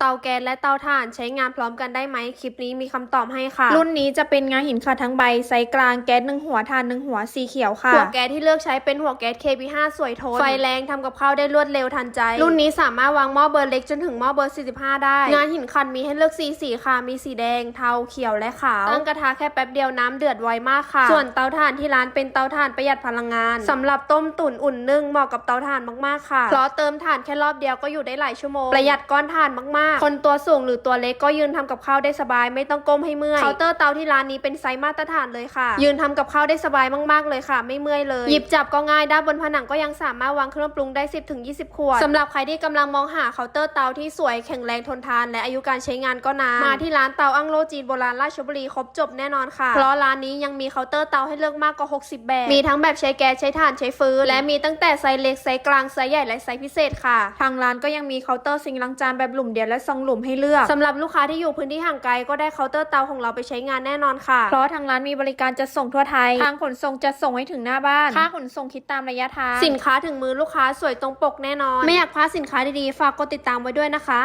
เตาแก๊สและเตาถ่านใช้งานพร้อมกันได้ไหมคลิปนี้มีคำตอบให้ค่ะ รุ่นนี้จะเป็นงาหินขัดทั้งใบไซส์กลางแก๊สหนึ่งหัวทานหนึ่งหัวสีเขียวค่ะ หัวแก๊สที่เลือกใช้เป็นหัวแก๊ส KB5 สวยทน ไฟแรงทำกับข้าวได้รวดเร็วทันใจ รุ่นนี้สามารถวางหม้อเบอร์เล็กจนถึงหม้อเบอร์ 45 ได้ งานหินขัดมีให้เลือกสีสีค่ะ มีสีแดง เทาเขียวและขาว ตั้งกระทะแค่แป๊บเดียวน้ำเดือดไวมากค่ะ ส่วนเตาถ่านที่ร้านเป็นเตาถ่านประหยัดพลังงานสำหรับต้มตุ๋นอุ่นนึ่งเหมาะกับเตาถ่านมากๆค่ะเพราะเติมถ่านแค่รอบเดียวก็อยู่ได้หลายชั่วโมงประหยัดก้อนถ่านมากๆคนตัวสูงหรือตัวเล็กก็ยืนทำกับข้าวได้สบาย ไม่ต้องก้มให้เมื่อยเคาน์เตอร์เตาที่ร้านนี้เป็นไซส์มาตรฐานเลยค่ะ ยืนทำกับข้าวได้สบายมากๆเลยค่ะ ไม่เมื่อยเลย หยิบจับก็ง่ายด้านบนผนังก็ยังสามารถวางเครื่องปรุงได้ 10ถึง20 ขวดสำหรับใครที่กำลังมองหาเคาน์เตอร์เตาที่สวยแข็งแรงทนทาน และอายุการใช้งานก็นานมาที่ร้านเตาอังโลจีนโบราณราชบุรีครบจบแน่นอนค่ะเพราะร้านนี้ยังมีเคาน์เตอร์เตาให้เลือกมากกว่า 60 แบบ มีทั้งแบบใช้แก๊สใช้ถ่านใช้ฟืนและมีตั้งแต่ไซส์เล็กไซส์กลางไซส์ใหญ่และไซส์พิเศษค่ะ ทางร้านก็ยังมีเคาน์เตอร์ซิงค์ล้างจานแบบหลุมเดียวและซองหลุมให้เลือกสำหรับลูกค้าที่อยู่พื้นที่ห่างไกลก็ได้เคาน์เตอร์เตาของเราไปใช้งานแน่นอนค่ะ เพราะทางร้านมีบริการจัดส่งทั่วไทย ทางขนส่งจะส่งให้ถึงหน้าบ้าน ค่าขนส่งคิดตามระยะทาง สินค้าถึงมือลูกค้าสวยตรงปกแน่นอน ไม่อยากพลาดสินค้าดีๆ ฝากกดติดตามไว้ด้วยนะคะ